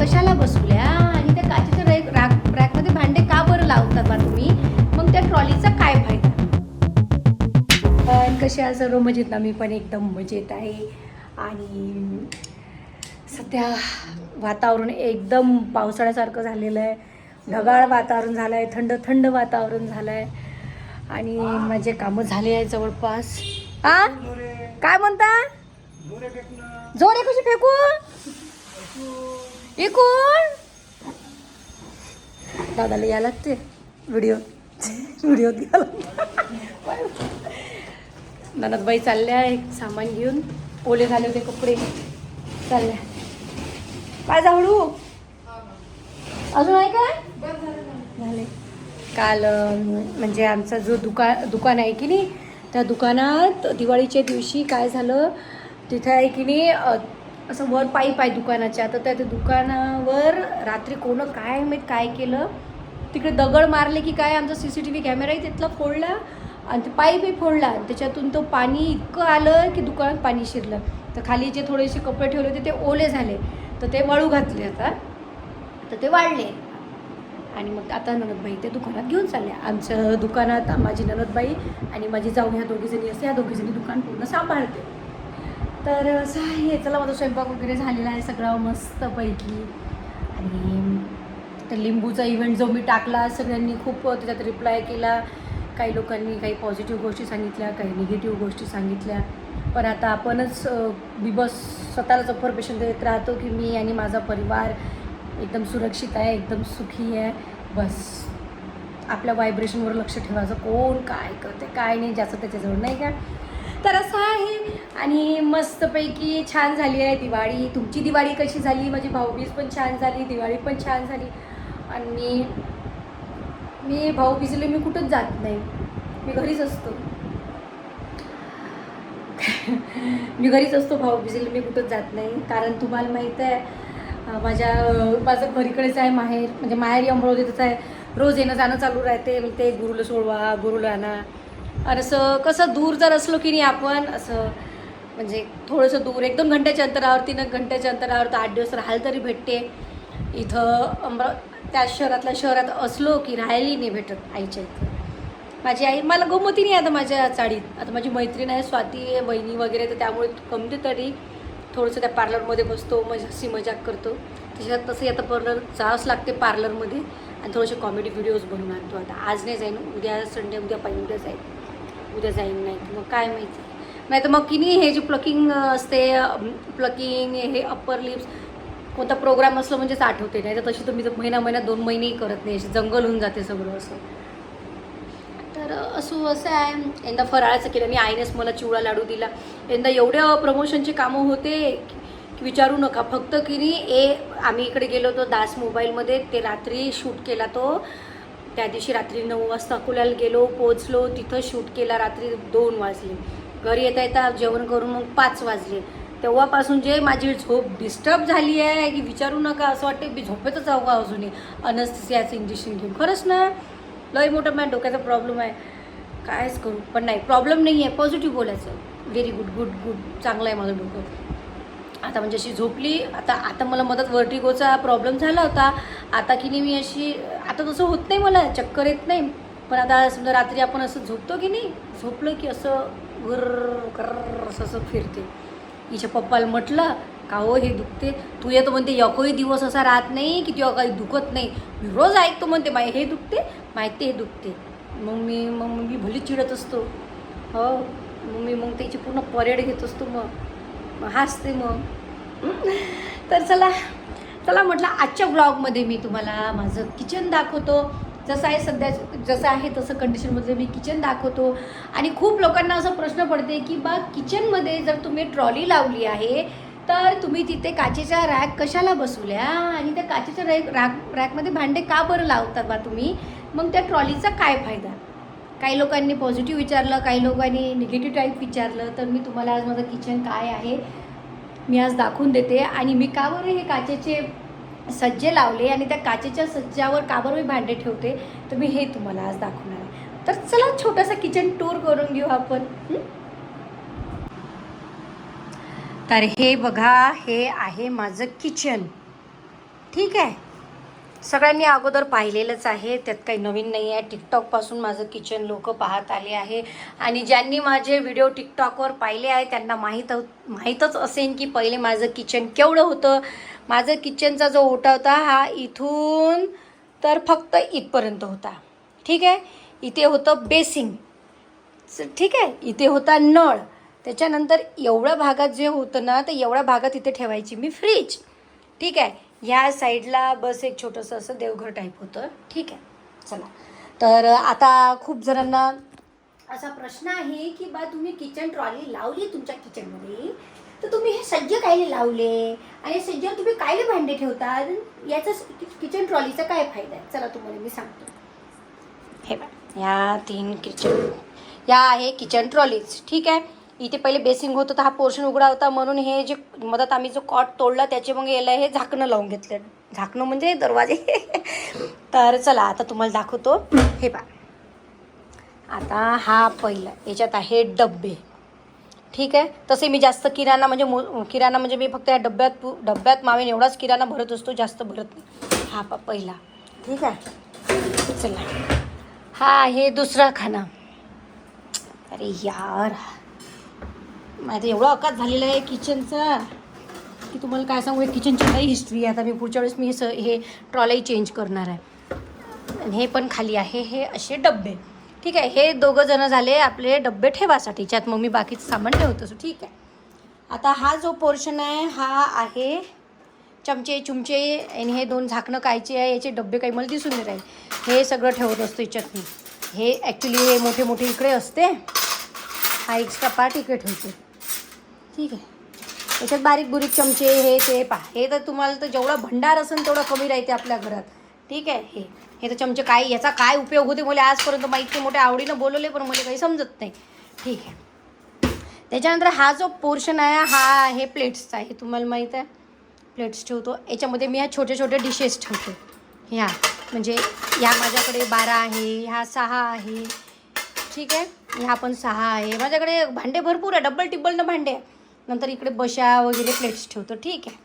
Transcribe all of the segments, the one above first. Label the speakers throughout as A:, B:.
A: कशाला बसवल्या? आणि त्या काचेच्या रॅक रॅक रॅकमध्ये भांडे का बरं लावतात बा तुम्ही? मग त्या ट्रॉलीचा काय फायदा? पण कशा सर्व मजेत ना मी पण एकदम मजेत आहे. आणि सध्या वातावरण एकदम पावसाळ्यासारखं झालेलं आहे. ढगाळ वातावरण झालं आहे थंड थंड वातावरण झालं आहे आणि माझे कामं झाले आहे जवळपास. आ? काय म्हणता? जोरे कशी फेकू? एकूण दादाला या लागते व्हिडिओ व्हिडिओ ननदबाई चालल्या एक सामान घेऊन. ओले झाले होते कपडे. चालल्या. काय जावडू अजून आहे काय? झाले. काल म्हणजे आमचा जो दुका दुकान आहे की नाही त्या दुकानात दिवाळीच्या दिवशी काय झालं तिथे आहे की नाही असं वर पाईप आहे दुकानाच्या तर त्या त्या दुकानावर रात्री कोणं काय माहीत काय केलं? तिकडे दगड मारले की काय आमचा सी सी टी व्ही कॅमेराही तिथला फोडला आणि ते पाईपही फोडला. आणि त्याच्यातून तो पाणी इतकं आलं की दुकानात पाणी शिरलं. तर खाली जे थोडेसे कपडे ठेवले होते ते ओले झाले. तर ते वाळू घातले आता. तर ते वाढले. आणि मग आता ननदबाई ते दुकानात घेऊन चालल्या. आमच्या दुकानात माझी ननदबाई आणि माझी जाऊन ह्या दोघीजणी असते ह्या दोघीजणी दुकान पूर्ण सांभाळते. तर असं आहे चला माझा स्वयंपाक वगैरे झालेला आहे सगळा मस्तपैकी. आणि त्या लिंबूचा इव्हेंट जो मी टाकला सगळ्यांनी खूप त्याच्यात रिप्लाय केला. काही लोकांनी काही पॉझिटिव्ह गोष्टी सांगितल्या काही निगेटिव्ह गोष्टी सांगितल्या. पण आता आपणच बी बस स्वतःलाच अफर्मेशन देत राहतो की मी आणि माझा परिवार एकदम सुरक्षित आहे एकदम सुखी आहे. बस. आपल्या व्हायब्रेशनवर लक्ष ठेवायचं. कोण काय करते काय नाही जास्त त्याच्याजवळ नाही का? तर असं आहे. आणि मस्तपैकी छान झाली आहे दिवाळी. तुमची दिवाळी कशी झाली? माझी भाऊबीज पण छान झाली दिवाळी पण छान झाली. आणि मी भाऊबीजीला मी कुठंच जात नाही. मी घरीच असतो. मी घरीच असतो भाऊबीजेला मी कुठंच जात नाही. कारण तुम्हाला माहीत आहे माझ्या माझं घरीकडेच आहे माहेर. म्हणजे माहेरी अमरावतीतच आहे. रोज येणं जाणं चालू राहते. म्हणजे ते गुरुला सोडवा गुरुला आणा. आणि असं कसं दूर जर असलो की नाही आपण असं म्हणजे थोडंसं दूर एक दोन घंट्याच्या अंतरावर तीन घंट्याच्या अंतरावर तर आठ दिवस राहायला तरी भेटते. इथं अमरा त्या शहरातल्या शहरात असलो की राहायलाही नाही भेटत आईच्या इथं. माझी आई मला गोमती नाही आता माझ्या चाळीत. आता माझी मैत्रीण आहे स्वाती आहे बहिणी वगैरे तर त्यामुळे गमते तरी थोडंसं त्या पार्लरमध्ये बसतो मज हसी मजाक करतो. त्याच्यात तसंही आता पार्लर जावंच लागते पार्लरमध्ये. आणि थोडेसे कॉमेडी व्हिडिओज बनवून आणतो. आता आज नाही जाईन उद्या संडे उद्या पाहिजे उद्या जाईन. उद्या जाईन नाही मग काय माहिती. नाही तर मग की नाही हे जे प्लकिंग असते प्लकिंग हे अप्पर लिप्स कोणता प्रोग्राम असलो म्हणजेच आठवते. नाही तर तशी तर मी तर महिना महिना दोन महिनेही करत नाही अशी जंगल होऊन जाते सगळं असं. तर असो असं आहे. यंदा फराळाचं केलं. आणि आईनेच मला चिवडा लाडू दिला. यंदा एवढ्या प्रमोशनचे कामं होते की विचारू नका. फक्त की नाही ए आम्ही इकडे गेलो होतो दास मोबाईलमध्ये ते रात्री शूट केला तो. त्या दिवशी रात्री नऊ वाजता अकोल्याला गेलो पोचलो तिथं शूट केला रात्री दोन वाजले. घरी येता येता जेवण करून मग पाच वाजले. तेव्हापासून जे माझी झोप डिस्टर्ब झाली आहे की विचारू नका असं वाटते मी झोपेतच जाऊ का अजूनही? अनस्थिसियाचं इंजेक्शन घेऊन. खरंच ना? लय मोठा माझ्या डोक्याचा प्रॉब्लेम आहे. कायच करू? पण नाही प्रॉब्लेम नाही आहे पॉझिटिव्ह बोलायचं. व्हेरी गुड गुड गुड चांगलं आहे माझं डोकं. आता म्हणजे अशी झोपली. आता आता मला मदत वर्टिगोचा प्रॉब्लेम झाला होता. आता की नाही मी अशी आता तसं होत नाही मला चक्कर येत नाही. पण आता समजा रात्री आपण असं झोपतो की नाही झोपलं की असं गर कर असं असं फिरते. हिच्या पप्पाला म्हटलं का हो हे दुखते? तू येतो म्हणते एकही दिवस असा राहत नाही की तुला काही दुखत नाही. मी रोज ऐकतो म्हणते माय हे दुखते? माहिती हे दुखते. मग मी मग मी भली चिडत असतो. हो मग मी मग त्याची पूर्ण परेड घेत असतो मग. मग हसते मग. तर चला चला म्हटलं आजच्या ब्लॉगमध्ये मी तुम्हाला माझं किचन दाखवतो. जसं आहे सध्या जसं आहे तसं कंडिशनमध्ये मी किचन दाखवतो. आणि खूप लोकांना असा प्रश्न पडते की बा किचनमध्ये जर तुम्ही ट्रॉली लावली आहे तर तुम्ही तिथे काचेच्या रॅक कशाला बसवल्या? आणि त्या काचेच्या रॅक रॅक रॅकमध्ये भांडे का बरं लावतात बा तुम्ही? मग त्या ट्रॉलीचा काय फायदा? काही लोकांनी पॉझिटिव्ह विचारलं काही लोकांनी निगेटिव्ह टाईप विचारलं तर मी तुम्हाला आज माझं किचन काय आहे मी आज दाखवून देते. आणि मी का बरं हे काचेचे सज्जे लावले आणि त्या काचेच्या सज्जावर का बरं मी भांडे ठेवते तर मी हे तुम्हाला आज दाखवणार आहे. तर चला छोटासा किचन टूर करून घेऊ आपण. तर हे बघा हे आहे माझं किचन ठीक आहे? सगळ्यांनी अगोदर पाहिलेलंच आहे. त्यात काही नवीन नाही आहे. टिकटॉकपासून माझं किचन लोक पाहत आले आहे. आणि ज्यांनी माझे व्हिडिओ टिकटॉकवर पाहिले आहे त्यांना माहीत माहीतच असेल की पहिले माझं किचन केवढं होतं. माझं किचनचा जो ओटा होता हा इथून तर फक्त इथपर्यंत होता. ठीक आहे? इथे होतं बेसिंग ठीक आहे? इथे होता नळ. त्याच्यानंतर एवढ्या भागात जे होतं ना तर एवढ्या भागात इथे ठेवायची मी फ्रीज ठीक आहे? ह्या साईडला बस एक छोटंसं असं देवघर टाईप होतं. ठीक आहे? चला. तर आता खूप जणांना असा प्रश्न आहे की बा तुम्ही किचन ट्रॉली लावली तुमच्या किचनमध्ये तर तुम्ही हे सज्ज कायले लावले? आणि सज्ज तुम्ही कायले भांडे ठेवता याचा किचन ट्रॉलीचा काय फायदा आहे? चला तुम्हाला मी सांगतो. हे बघा या तीन किचन या आहे किचन ट्रॉलीज ठीक आहे? इथे पहिले बेसिंग होतं तर हा पोर्शन उघडा होता. म्हणून हे जे मधात आम्ही जो कॉट तोडला त्याचे मग याला हे झाकणं लावून घेतलं. झाकणं म्हणजे दरवाजे. तर चला आता तुम्हाला दाखवतो. हे पा आता हा पहिला याच्यात आहे डब्बे. ठीक आहे? तसे मी जास्त किराणा म्हणजे मो किराणा म्हणजे मी फक्त या डब्यात पु- डब्यात मावेन एवढाच किराणा भरत असतो जास्त भरत नाही. हा पा पहिला. ठीक आहे? चला. हा हे दुसरा खाना. अरे यार. माझं एवढा अकात झालेला आहे किचनचा. की तुम्हाला काय सांगू हे किचनची काही हिस्ट्री आहे. आता मी पुढच्या वेळेस मी हे स हे ट्रॉलाही चेंज करणार आहे. आणि हे पण खाली आहे. हे असे डब्बे. ठीक आहे हे दोघं जण झाले आपले डब्बे ठेवासाठी ज्यात मग मी बाकीचं सामान ठेवत असो ठीक आहे. आता हा जो पोर्शन आहे हा आहे चमचे चुमचे आणि हे दोन झाकणं कायचे आहे याचे डब्बे काही मला दिसून नाही राहील. हे सगळं ठेवत असतो याच्यात मी हे ॲक्च्युली हे मोठे मोठे इकडे असते. हा एक्स्ट्रा पार्ट इकडे ठेवते. ठीक आहे. याच्यात बारीक बुरीक चमचे हे ते पा हे तर तुम्हाला तर जेवढा भंडार असेल तेवढा कमी राहते आपल्या घरात. ठीक आहे हे. हे तर चमचे काय याचा काय उपयोग होते मला आजपर्यंत मला इतके मोठ्या आवडीनं बोलवले पण मला काही समजत नाही. ठीक आहे. त्याच्यानंतर हा जो पोर्शन आहे हा आहे प्लेट्सचा आहे तुम्हाला माहीत आहे. प्लेट्स ठेवतो. याच्यामध्ये मी ह्या छोटे छोटे डिशेस ठेवतो. ह्या. म्हणजे ह्या माझ्याकडे बारा आहे ह्या सहा आहे. ठीक आहे? ह्या पण सहा आहे. माझ्याकडे भांडे भरपूर आहे. डबल टिब्बलनं भांडे. आहे नंतर इकडे बशा वगैरे प्लेट्स ठेवतो. ठीक आहे.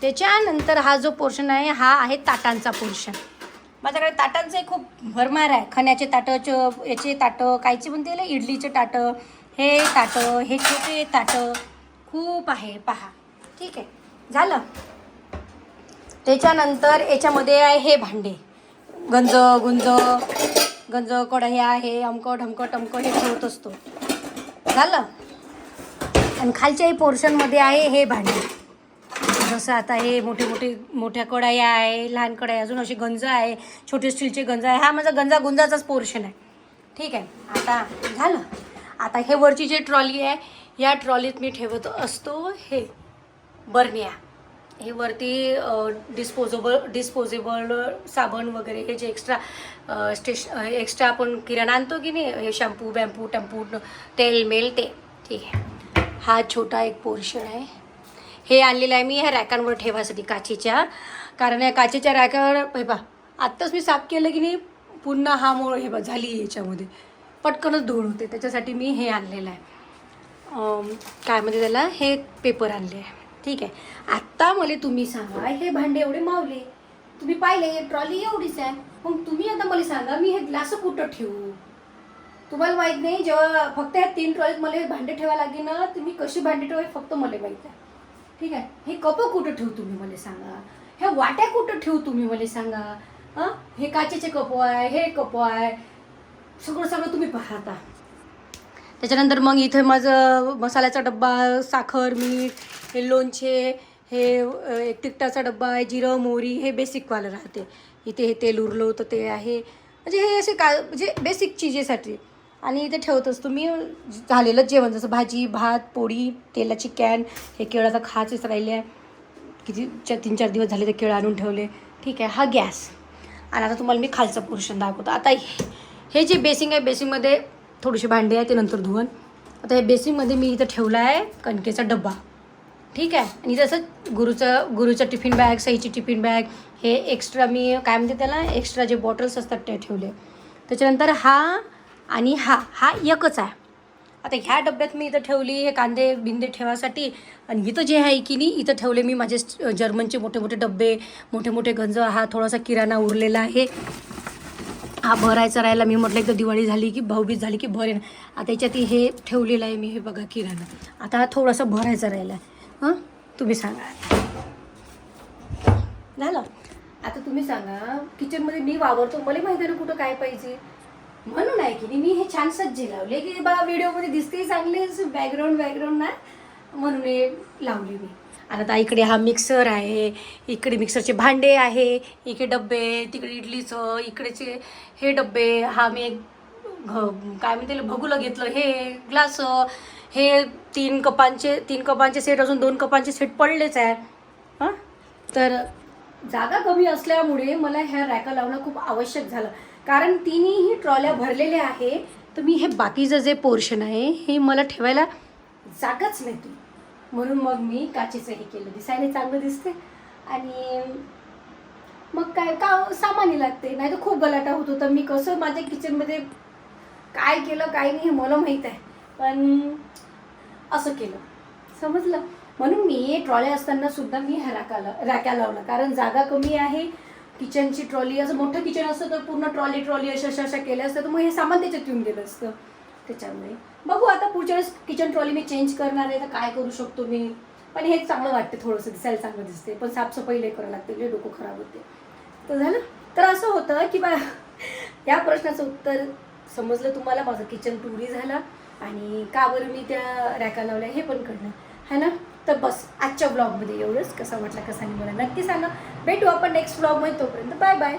A: त्याच्यानंतर हा जो पोर्शन आहे हा आहे ताटांचा पोर्शन माझ्याकडे ताटांचे खूप भरमार आहे. खण्याचे ताटं च याचे ताटं कायचे म्हणते याला इडलीचे ताटं हे ताटं हे छोटे ताटं खूप आहे. पहा. ठीक आहे. झालं. त्याच्यानंतर याच्यामध्ये आहे हे भांडे. गंज गुंज गंज कढया हे अमकं ढमकं टमकं हे ठेवत असतो. झालं? आणि खालच्याही पोर्शनमध्ये आहे हे भांडे. जसं आता हे मोठे मोठे मोठ्या कढाया आहे लहान कढाई अजून असे गंज आहे छोटे स्टीलचे गंज आहे. हा माझा गंजा गुंजाचाच पोर्शन आहे. ठीक आहे आता झालं. आता हे वरची जी ट्रॉली आहे या ट्रॉलीत मी ठेवत असतो हे बर्निया हे वरती डिस्पोजेबल डिस्पोजेबल साबण वगैरे हे जे एक्स्ट्रा स्टेश एक्स्ट्रा आपण किराणा आणतो की नाही हे शॅम्पू बॅम्पू टॅम्पू तेल मेल ते. ठीक आहे. हा छोटा एक पोर्शन आहे. हे आणलेलं आहे मी ह्या रॅकांवर ठेवासाठी काचेच्या. कारण या काचेच्या रॅकावर हे बा आत्ताच मी साफ केलं की नाही पुन्हा हा मोळ हे बा झाली याच्यामध्ये. पटकनच धूळ होते त्याच्यासाठी मी हे आणलेलं आहे. काय म्हणजे त्याला? हे पेपर आणले आहे. ठीक आहे. आत्ता मला तुम्ही सांगा हे भांडे एवढे मावले. तुम्ही पाहिले हे ट्रॉली एवढीच आहे. मग तुम्ही आता मला सांगा मी हे ग्लास कुठं ठेवू? तुम्हाला माहीत नाही जेव्हा फक्त या तीन ट्रॉलीत मला हे भांडे ठेवायला लागेल ना तुम्ही कशी भांडे ठेवा फक्त मला माहीत आहे. ठीक आहे. हे कपं कुठं ठेवू तुम्ही मला सांगा? ह्या वाट्या कुठं ठेवू तुम्ही मला सांगा? हां हे काचेचे कप आहे हे कप आहे. सगळं सगळं तुम्ही पाहता. त्याच्यानंतर मग इथे माझं मसाल्याचा डब्बा साखर मीठ हे लोणचे हे एक तिखटाचा डब्बा आहे जिरं मोहरी हे बेसिकवालं राहते. इथे हे तेल उरलं होतं ते आहे. म्हणजे हे असे का म्हणजे बेसिक चीजेसाठी. आणि इथे ठेवत असतो. मी झालेलं जेवण जसं भाजी भात पोळी तेलाची कॅन हे केळं आता खाचेच राहिले आहे. किती चार तीन चार दिवस झाले ते केळं आणून ठेवले. ठीक आहे हा गॅस. आणि आता तुम्हाला मी खालचं पोर्शन दाखवतो. आता हे हे जे बेसिंग आहे बेसिंगमध्ये थोडीशी भांडी आहे ते नंतर धुवून. आता हे बेसिंगमध्ये मी इथं ठेवला आहे कणकेचा डब्बा. ठीक आहे? आणि जसं गुरुचं गुरुचं टिफिन बॅग सईची टिफिन बॅग हे एक्स्ट्रा मी काय म्हणते त्याला? एक्स्ट्रा जे बॉटल्स असतात ते ठेवले. त्याच्यानंतर हा आणि हा हा एकच आहे. आता ह्या डब्यात मी इथं ठेवली हे कांदे बिंदे ठेवासाठी. आणि इथं जे आहे की नाही इथं ठेवले मी माझे जर्मनचे मोठे मोठे डब्बे मोठे मोठे गंज हा थोडासा किराणा उरलेला आहे. हा भरायचा राहिला मी म्हटलं एकदा दिवाळी झाली की भाऊबीज झाली की भरेन. आता याच्यात हे ठेवलेलं आहे मी हे बघा किराणा. आता हा थोडासा भरायचा राहिला आहे. हां? तुम्ही सांगा. झालं? आता तुम्ही सांगा किचनमध्ये मी वावरतो मला माहिती आहे ना कुठं काय पाहिजे? म्हणून आहे की नाही मी हे छान सज्जे लावले की बा व्हिडिओमध्ये दिसते चांगले बॅकग्राऊंड बॅकग्राऊंड ना म्हणून हे लावले मी. आणि आता इकडे हा मिक्सर आहे इकडे मिक्सरचे भांडे आहे इकडे डब्बे तिकडे इडलीचं इकडेचे हे डब्बे हा मी एक घ- काय म्हणते भगुलं घेतलं हे ग्लास हे तीन कपांचे तीन कपांचे सेट अजून दोन कपांचे सेट पडलेच आहे. हां? तर जागा कमी असल्यामुळे मला ह्या रॅका लावणं खूप आवश्यक झालं. कारण तिन्हीही ट्रॉल्या भरलेल्या आहे. तर मी हे बाकीचं जे पोर्शन आहे हे मला ठेवायला जागाच नाही म्हणून मग मी काचेचं हे केलं. दिसायला चांगलं दिसते आणि मग काय का हो, सामान्य लागते नाही तर खूप गलाटा होत होता. मी कसं माझ्या किचनमध्ये काय केलं काय नाही हे मला माहीत आहे. पण असं केलं. समजलं? म्हणून मी ट्रॉली असताना सुद्धा मी ह्या रॅका रॅक्या लावला. कारण जागा कमी आहे. किचनची ट्रॉली असं मोठं किचन असतं तर पूर्ण ट्रॉली ट्रॉली अशा अशा अशा केल्या असतं. तर मग हे सामान त्याच्यात येऊन गेलं असतं. त्याच्यामुळे. बघू आता पुढच्या वेळेस किचन ट्रॉली मी चेंज करणार आहे तर काय करू शकतो मी? पण हे चांगलं वाटते थोडंसं दिसायला चांगलं दिसते पण साफसफाई लई करावं लागते लई डोकं खराब होते तर झालं. तर असं होतं की बा या प्रश्नाचं उत्तर समजलं तुम्हाला. माझं किचन टुरी झालं. आणि का बरं मी त्या रॅका लावल्या हे पण कळलं. है ना? तर बस आजच्या ब्लॉगमध्ये एवढंच. कसा वाटला कसा नाही मला नक्की सांगा. भेटू आपण नेक्स्ट ब्लॉगमध्ये तोपर्यंत बाय बाय